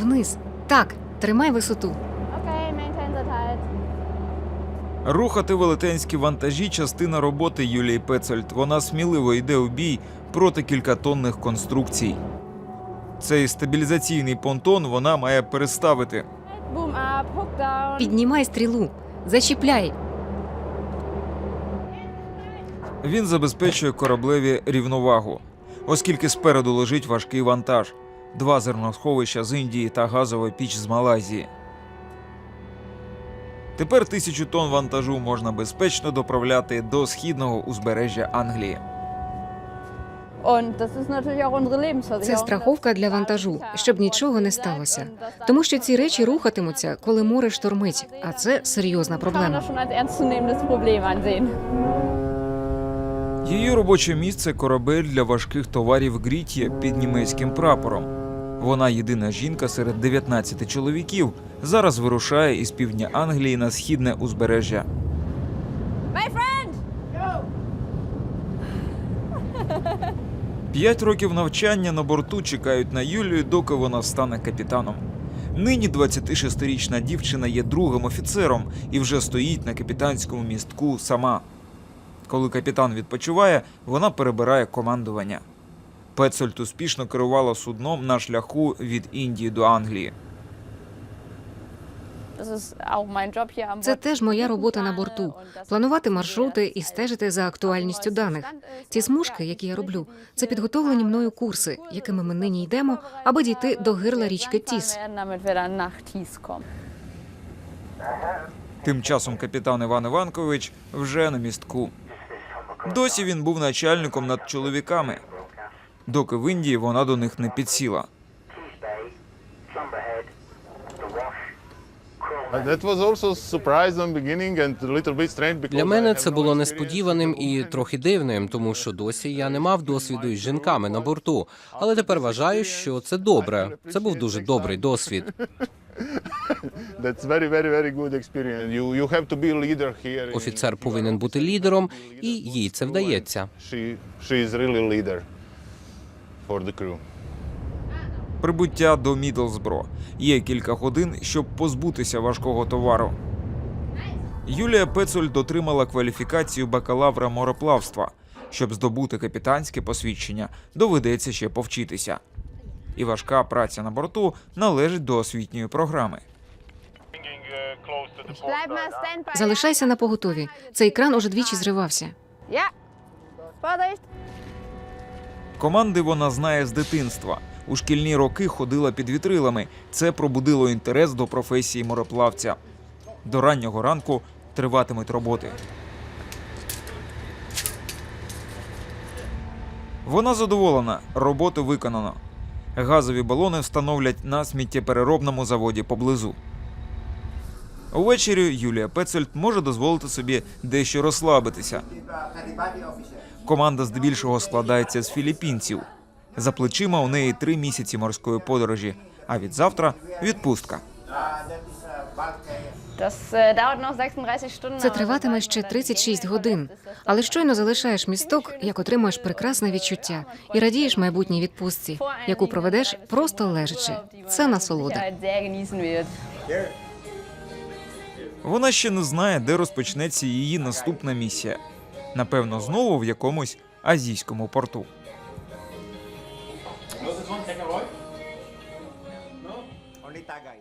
Вниз. Так, тримай висоту. Okay, maintain the tide. Рухати велетенські вантажі частина роботи Юлії Пецольд. Вона сміливо йде у бій проти кількатонних конструкцій. Цей стабілізаційний понтон вона має переставити. Boom up, hook down. Піднімай стрілу. Зачіпляй. Він забезпечує кораблеві рівновагу, оскільки спереду лежить важкий вантаж, два зерносховища з Індії та газова піч з Малайзії. Тепер тисячу тонн вантажу можна безпечно доправляти до східного узбережжя Англії. Це страховка для вантажу, щоб нічого не сталося. Тому що ці речі рухатимуться, коли море штормить, а це серйозна проблема. Її робоче місце корабель для важких товарів Грітє під німецьким прапором. Вона єдина жінка серед 19 чоловіків. Зараз вирушає із півдня Англії на східне узбережжя. П'ять років навчання на борту чекають на Юлію, доки вона стане капітаном. Нині 26-річна дівчина є другим офіцером і вже стоїть на капітанському містку сама. Коли капітан відпочиває, вона перебирає командування. Пецольт успішно керувала судном на шляху від Індії до Англії. Це теж моя робота на борту. Планувати маршрути і стежити за актуальністю даних. Ці смужки, які я роблю, це підготовлені мною курси, якими ми нині йдемо, аби дійти до гирла річки Тіс. Тим часом капітан Іван Іванкович вже на містку. Досі він був начальником над чоловіками, доки в Індії вона до них не підсіла. Uh, Для мене це було несподіваним і трохи дивним, тому що досі я не мав досвіду із жінками на борту. Але тепер вважаю, що це добре. Це був дуже добрий досвід. That's very, very, very good experience. You, you have to be a leader here. in- Офіцер повинен бути лідером, і їй це вдається. She, she is really leader for the crew. Прибуття до Мідлсбро. Є кілька годин, щоб позбутися важкого товару. Юлія Пецоль дотримала кваліфікацію бакалавра мореплавства. Щоб здобути капітанське посвідчення, доведеться ще повчитися. І важка праця на борту належить до освітньої програми. Залишайся на поготові. Цей кран уже двічі зривався. Команди вона знає з дитинства. У шкільні роки ходила під вітрилами. Це пробудило інтерес до професії мореплавця. До раннього ранку триватимуть роботи. Вона задоволена, роботу виконано. Газові балони встановлять на сміттєпереробному заводі поблизу. Увечері Юлія Пецельд може дозволити собі дещо розслабитися. Команда здебільшого складається з філіппінців. За плечима у неї три місяці морської подорожі, а від завтра відпустка. Das dauert noch 36 Stunden. Це триватиме ще 36 годин. Але щойно залишаєш місток, як отримуєш прекрасне відчуття і радієш майбутній відпустці, яку проведеш просто лежачи. Це насолода. Вона ще не знає, де розпочнеться її наступна місія. Напевно, знову в якомусь азійському порту. Only Tagay.